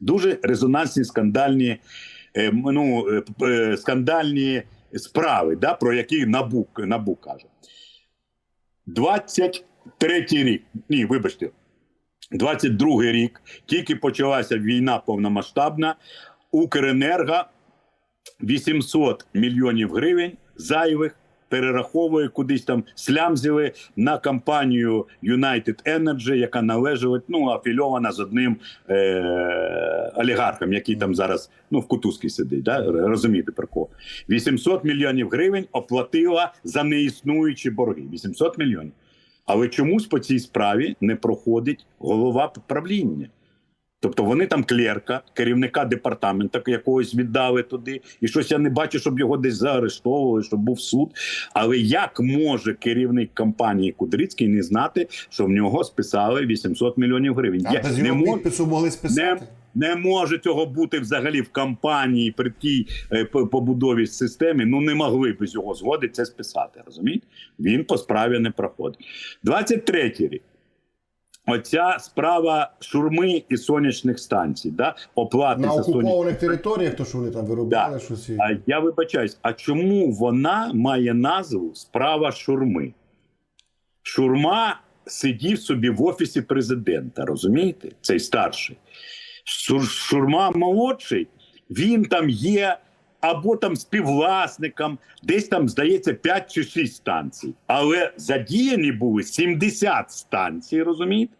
Дуже резонансні скандальні, е, ну, е, е, скандальні справи, да, про які НАБУ, НАБУ каже. 23 рік. Ні, вибачте. 22 рік, тільки почалася війна повномасштабна. Укренерго 800 мільйонів гривень зайвих перераховує кудись там слямзили на компанію United Energy, яка належить, ну, афільована з одним е- олігархом, який там зараз ну, в кутузки сидить. Да? Розумієте про кого? 800 мільйонів гривень оплатила за неіснуючі борги. 800 мільйонів. Але чомусь по цій справі не проходить голова правління. Тобто вони там клерка, керівника департаменту якогось віддали туди, і щось я не бачу, щоб його десь заарештовували, щоб був суд. Але як може керівник компанії Кудрицький не знати, що в нього списали 800 мільйонів гривень? А Я без не підпису могли списати. Не може цього бути взагалі в компанії при тій е, побудові системи. Ну не могли без його згоди це списати. Розумієте? Він по справі не проходить. 23 рік. Оця справа шурми і сонячних станцій, да? оплати На окупованих територіях, то що вони там виробляли Да. щось. а я вибачаюсь, а чому вона має назву справа шурми? Шурма сидів собі в офісі президента, розумієте? Цей старший. Шурма молодший, він там є або там співвласникам, десь там, здається, 5 чи 6 станцій. Але задіяні були 70 станцій, розумієте?